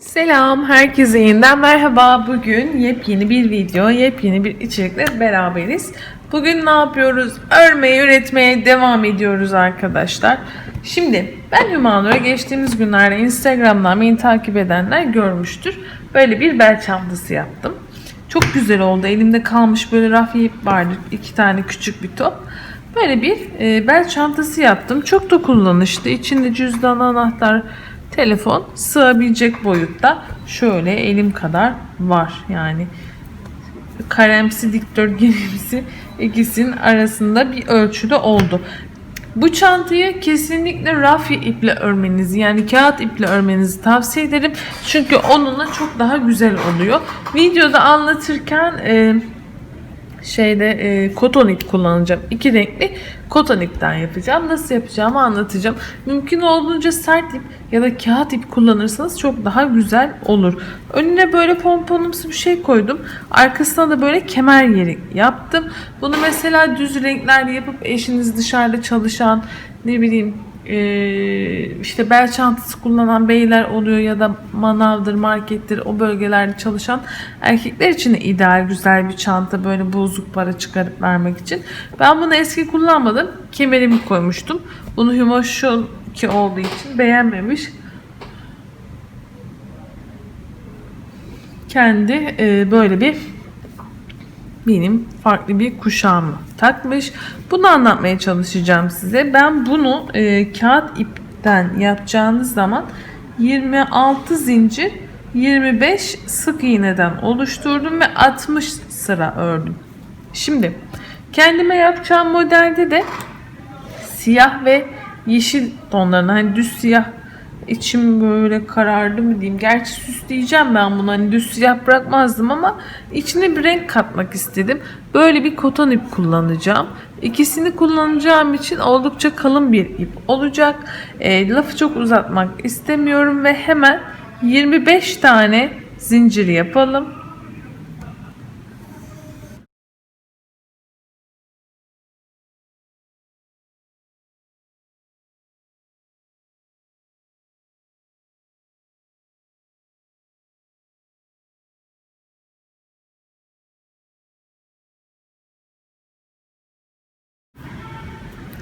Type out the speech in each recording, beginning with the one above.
Selam, herkese yeniden merhaba. Bugün yepyeni bir video, yepyeni bir içerikle beraberiz. Bugün ne yapıyoruz? Örmeye, üretmeye devam ediyoruz arkadaşlar. Şimdi ben Hümanur'a geçtiğimiz günlerde Instagram'dan beni takip edenler görmüştür. Böyle bir bel çantası yaptım. Çok güzel oldu. Elimde kalmış böyle ip vardı. iki tane küçük bir top. Böyle bir e, bel çantası yaptım. Çok da kullanışlı. İçinde cüzdan, anahtar, telefon sığabilecek boyutta. Şöyle elim kadar var. Yani karemsi dikdörtgenimsi ikisinin arasında bir ölçüde oldu. Bu çantayı kesinlikle rafya iple örmenizi yani kağıt iple örmenizi tavsiye ederim. Çünkü onunla çok daha güzel oluyor. Videoda anlatırken e, şeyde e, koton ip kullanacağım. İki renkli koton ipten yapacağım. Nasıl yapacağımı anlatacağım. Mümkün olduğunca sert ip ya da kağıt ip kullanırsanız çok daha güzel olur. Önüne böyle pomponumsu bir şey koydum. Arkasına da böyle kemer yeri yaptım. Bunu mesela düz renklerle yapıp eşiniz dışarıda çalışan ne bileyim ee, işte bel çantası kullanan beyler oluyor ya da manavdır, markettir o bölgelerde çalışan erkekler için de ideal güzel bir çanta böyle bozuk para çıkarıp vermek için. Ben bunu eski kullanmadım. Kemerimi koymuştum. Bunu Humoş'un ki olduğu için beğenmemiş. Kendi e, böyle bir benim farklı bir kuşağımı takmış. Bunu anlatmaya çalışacağım size. Ben bunu e, kağıt ipten yapacağınız zaman 26 zincir 25 sık iğneden oluşturdum ve 60 sıra ördüm. Şimdi kendime yapacağım modelde de siyah ve yeşil tonlarına hani düz siyah içim böyle karardı mı diyeyim. Gerçi süsleyeceğim ben bunu hani düz siyah bırakmazdım ama içine bir renk katmak istedim. Böyle bir koton ip kullanacağım. İkisini kullanacağım için oldukça kalın bir ip olacak. E, lafı çok uzatmak istemiyorum ve hemen 25 tane zincir yapalım.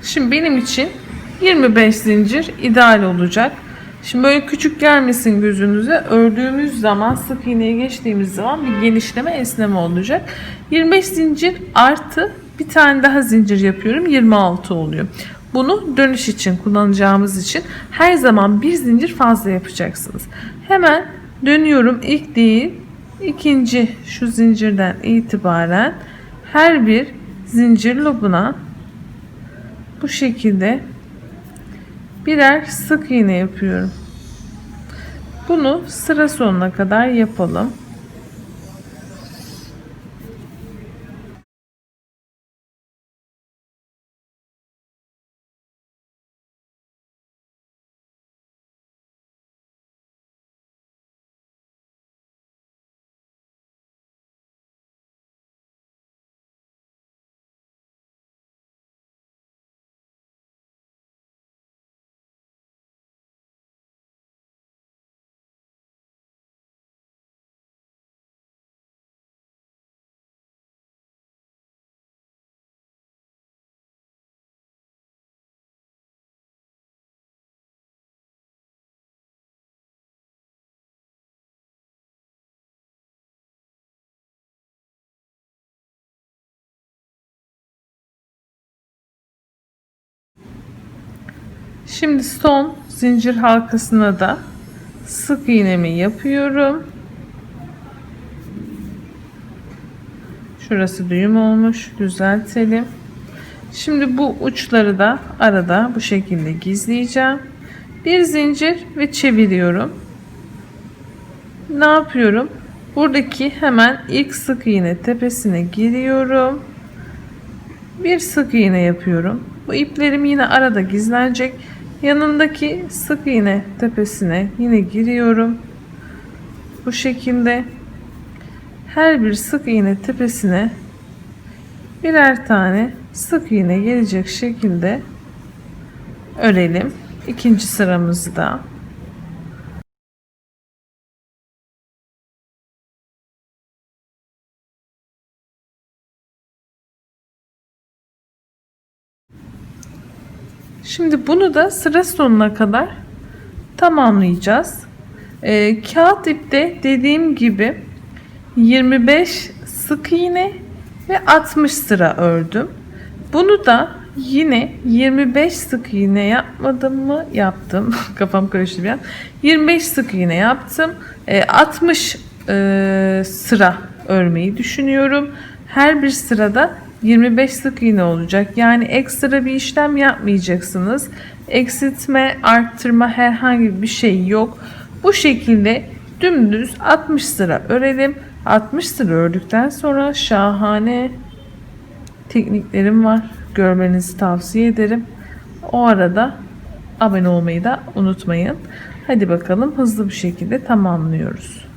Şimdi benim için 25 zincir ideal olacak. Şimdi böyle küçük gelmesin gözünüze. Ördüğümüz zaman sık iğneye geçtiğimiz zaman bir genişleme esneme olacak. 25 zincir artı bir tane daha zincir yapıyorum. 26 oluyor. Bunu dönüş için kullanacağımız için her zaman bir zincir fazla yapacaksınız. Hemen dönüyorum. İlk değil ikinci şu zincirden itibaren her bir zincir lobuna bu şekilde birer sık iğne yapıyorum. Bunu sıra sonuna kadar yapalım. Şimdi son zincir halkasına da sık iğnemi yapıyorum. Şurası düğüm olmuş. Düzeltelim. Şimdi bu uçları da arada bu şekilde gizleyeceğim. Bir zincir ve çeviriyorum. Ne yapıyorum? Buradaki hemen ilk sık iğne tepesine giriyorum. Bir sık iğne yapıyorum. Bu iplerim yine arada gizlenecek. Yanındaki sık iğne tepesine yine giriyorum. Bu şekilde her bir sık iğne tepesine birer tane sık iğne gelecek şekilde örelim. İkinci sıramızı Şimdi bunu da sıra sonuna kadar tamamlayacağız. Ee, kağıt ipte dediğim gibi 25 sık iğne ve 60 sıra ördüm. Bunu da yine 25 sık iğne yapmadım mı? Yaptım. Kafam karıştı bir an. 25 sık iğne yaptım. Ee, 60 e, sıra örmeyi düşünüyorum. Her bir sırada 25 sık iğne olacak. Yani ekstra bir işlem yapmayacaksınız. Eksiltme, arttırma herhangi bir şey yok. Bu şekilde dümdüz 60 sıra örelim. 60 sıra ördükten sonra şahane tekniklerim var. Görmenizi tavsiye ederim. O arada abone olmayı da unutmayın. Hadi bakalım hızlı bir şekilde tamamlıyoruz.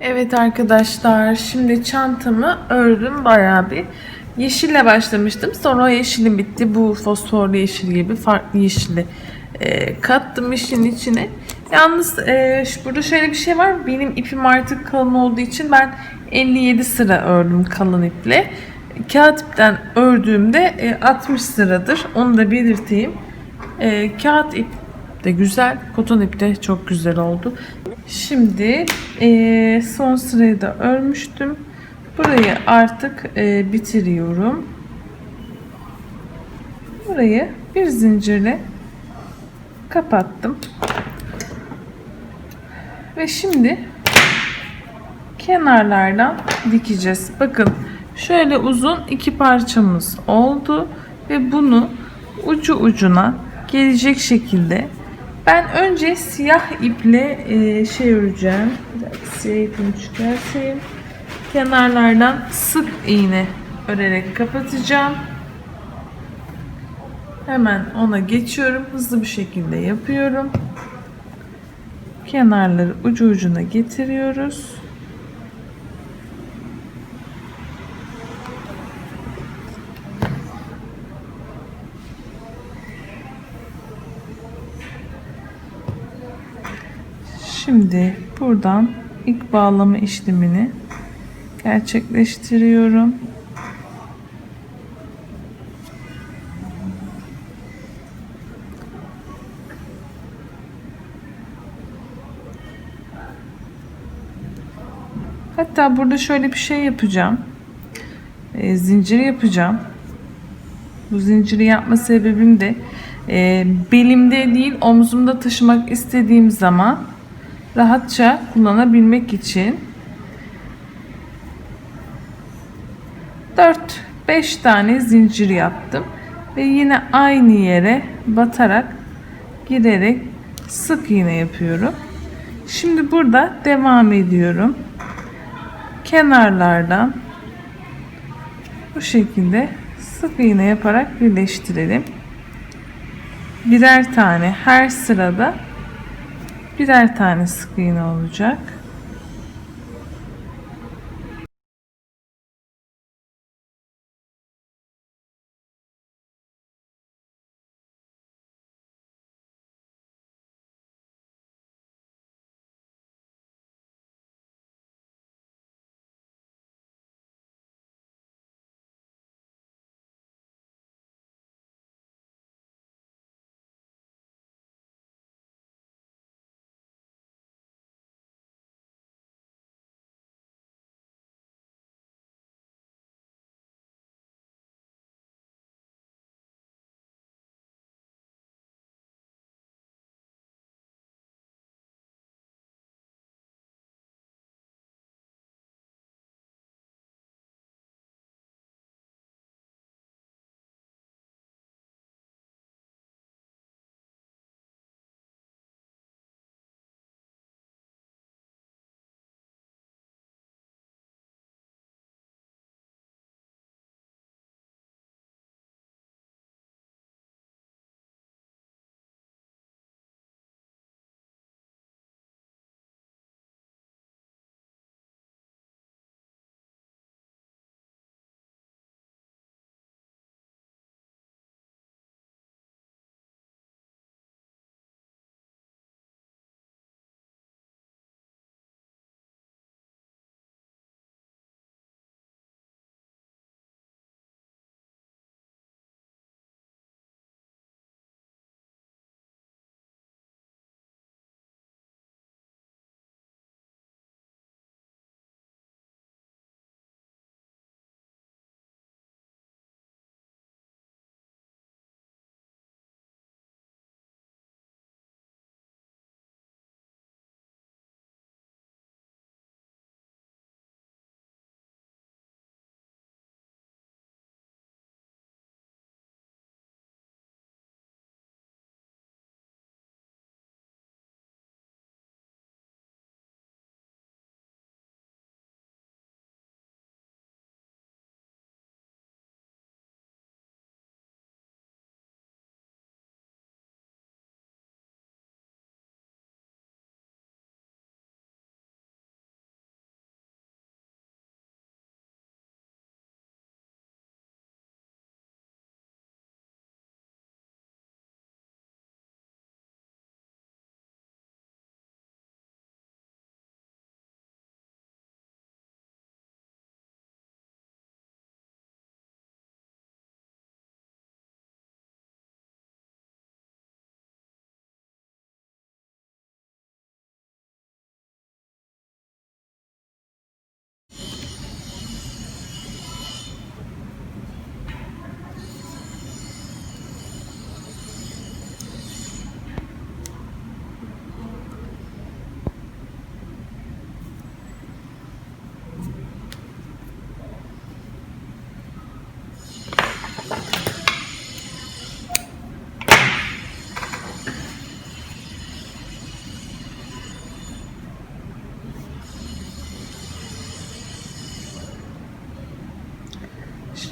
Evet arkadaşlar şimdi çantamı ördüm bayağı bir. Yeşille başlamıştım sonra o yeşili bitti. Bu fosforlu yeşil gibi farklı yeşili e, kattım işin içine. Yalnız e, burada şöyle bir şey var. Benim ipim artık kalın olduğu için ben 57 sıra ördüm kalın iple. Kağıt ipten ördüğümde e, 60 sıradır. Onu da belirteyim. E, kağıt ip de güzel. Koton ip de çok güzel oldu. Şimdi eee, son sırayı da örmüştüm. Burayı artık eee, bitiriyorum. Burayı bir zincirle kapattım. Ve şimdi kenarlardan dikeceğiz. Bakın şöyle uzun iki parçamız oldu ve bunu ucu ucuna gelecek şekilde ben önce siyah iple e, şey öreceğim. Siyah ipimi çıkartayım. Kenarlardan sık iğne örerek kapatacağım. Hemen ona geçiyorum. Hızlı bir şekilde yapıyorum. Kenarları ucu ucuna getiriyoruz. Şimdi buradan ilk bağlama işlemini gerçekleştiriyorum. Hatta burada şöyle bir şey yapacağım. E, zincir yapacağım. Bu zinciri yapma sebebim de e, belimde değil omzumda taşımak istediğim zaman rahatça kullanabilmek için 4-5 tane zincir yaptım ve yine aynı yere batarak girerek sık iğne yapıyorum. Şimdi burada devam ediyorum. Kenarlardan bu şekilde sık iğne yaparak birleştirelim. Birer tane her sırada birer tane sık iğne olacak.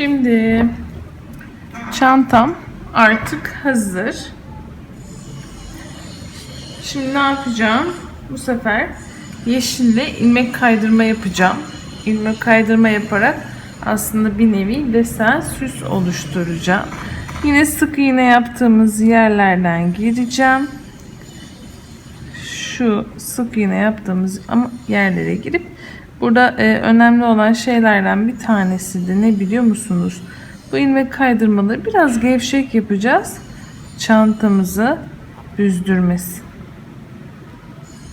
Şimdi çantam artık hazır. Şimdi ne yapacağım? Bu sefer yeşille ilmek kaydırma yapacağım. İlmek kaydırma yaparak aslında bir nevi desen süs oluşturacağım. Yine sık iğne yaptığımız yerlerden gireceğim. Şu sık iğne yaptığımız ama yerlere girip burada e, önemli olan şeylerden bir tanesi de ne biliyor musunuz? Bu ilmek kaydırmaları biraz gevşek yapacağız. Çantamızı büzdürmesin.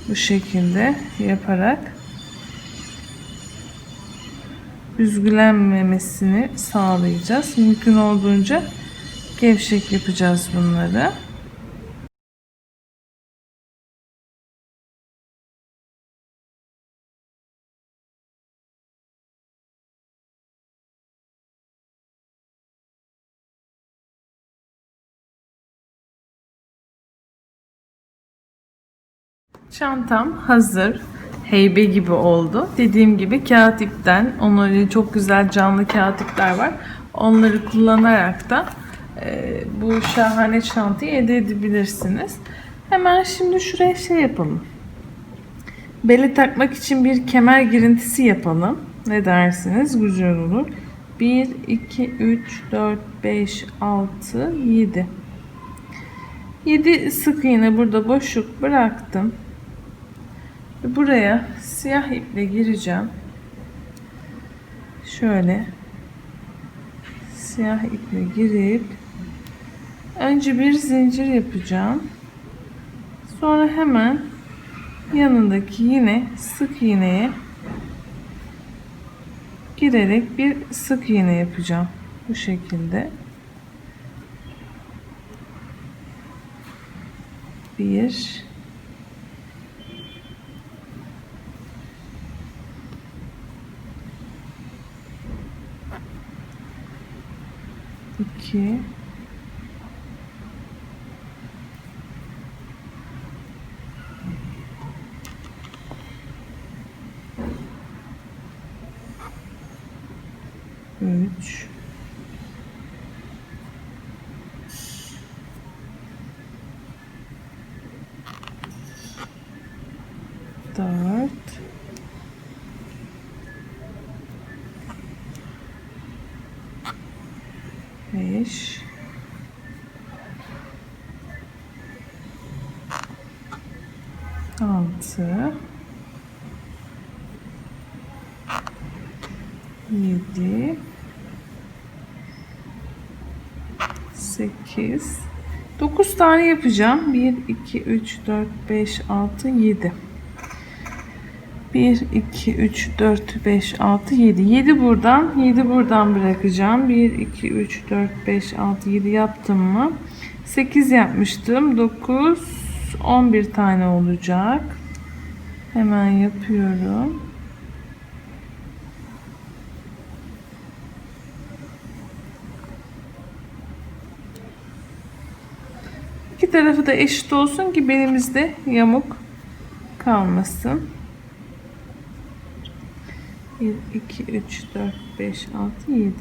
Bu şekilde yaparak büzgülenmemesini sağlayacağız. Mümkün olduğunca gevşek yapacağız bunları. Çantam hazır. Heybe gibi oldu. Dediğim gibi kağıt ipten, onları çok güzel canlı kağıt ipler var. Onları kullanarak da e, bu şahane çantayı elde edebilirsiniz. Hemen şimdi şuraya şey yapalım. Bele takmak için bir kemer girintisi yapalım. Ne dersiniz? Güzel olur. 1, 2, 3, 4, 5, 6, 7. 7 sık iğne burada boşluk bıraktım. Ve buraya siyah iple gireceğim. Şöyle siyah iple girip önce bir zincir yapacağım. Sonra hemen yanındaki yine sık iğneye girerek bir sık iğne yapacağım. Bu şekilde. Bir, 2 3 8 9 tane yapacağım. 1 2 3 4 5 6 7 1 2 3 4 5 6 7 7 buradan 7 buradan bırakacağım. 1 2 3 4 5 6 7 yaptım mı? 8 yapmıştım. 9 11 tane olacak. Hemen yapıyorum. İki tarafı da eşit olsun ki belimizde yamuk kalmasın. 1, 2, 3, 4, 5, 6, 7.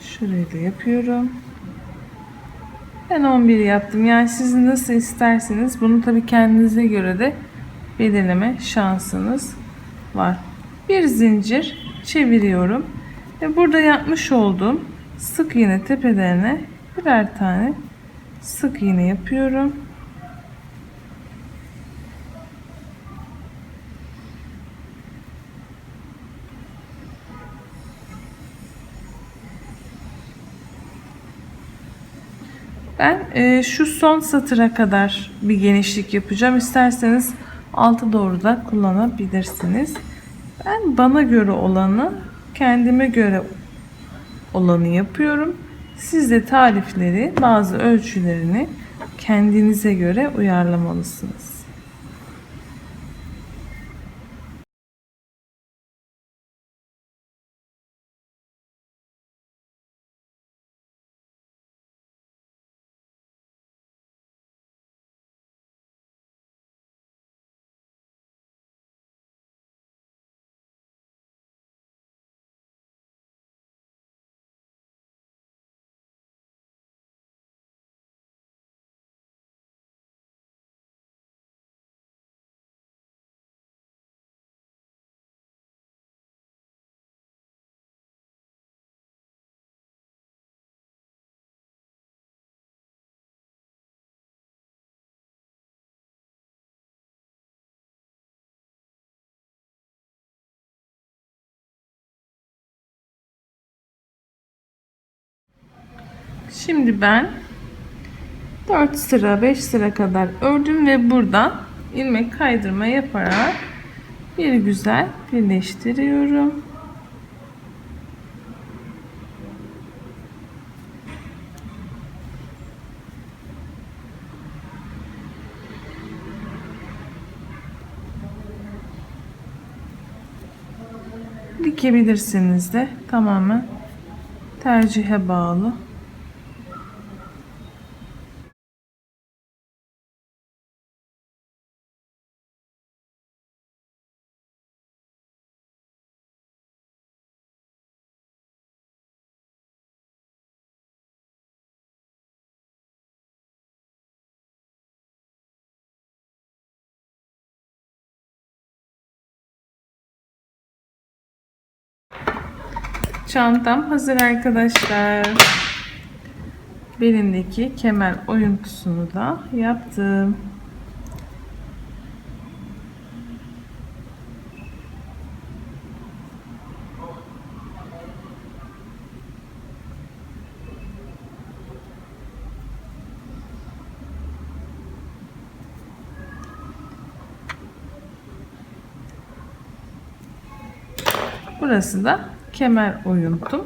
Şurayı da yapıyorum. Ben 11 yaptım. Yani siz nasıl isterseniz bunu tabii kendinize göre de belirleme şansınız var. Bir zincir çeviriyorum. Ve burada yapmış olduğum sık iğne tepelerine birer tane sık iğne yapıyorum. Ben e, şu son satıra kadar bir genişlik yapacağım. İsterseniz altı doğru da kullanabilirsiniz. Ben bana göre olanı, kendime göre olanı yapıyorum. Siz de tarifleri, bazı ölçülerini kendinize göre uyarlamalısınız. Şimdi ben 4 sıra 5 sıra kadar ördüm ve buradan ilmek kaydırma yaparak bir güzel birleştiriyorum. Dikebilirsiniz de tamamen tercihe bağlı. Çantam hazır arkadaşlar. Belindeki kemer oyuntusunu da yaptım. Burası da kemer oyuntum.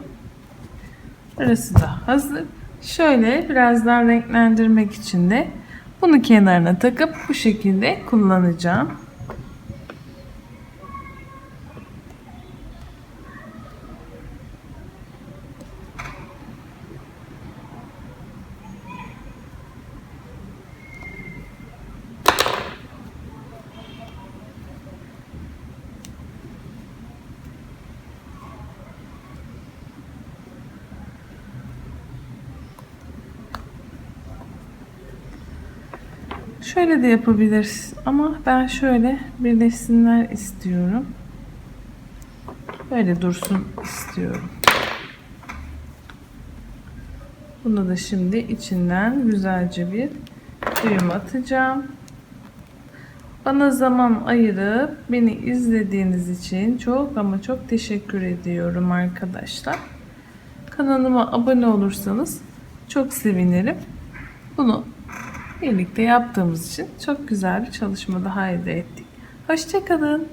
Burası da hazır. Şöyle biraz daha renklendirmek için de bunu kenarına takıp bu şekilde kullanacağım. Şöyle de yapabiliriz ama ben şöyle birleşsinler istiyorum. Böyle dursun istiyorum. Bunu da şimdi içinden güzelce bir düğüm atacağım. Bana zaman ayırıp beni izlediğiniz için çok ama çok teşekkür ediyorum arkadaşlar. Kanalıma abone olursanız çok sevinirim. Bunu birlikte yaptığımız için çok güzel bir çalışma daha elde ettik. Hoşçakalın.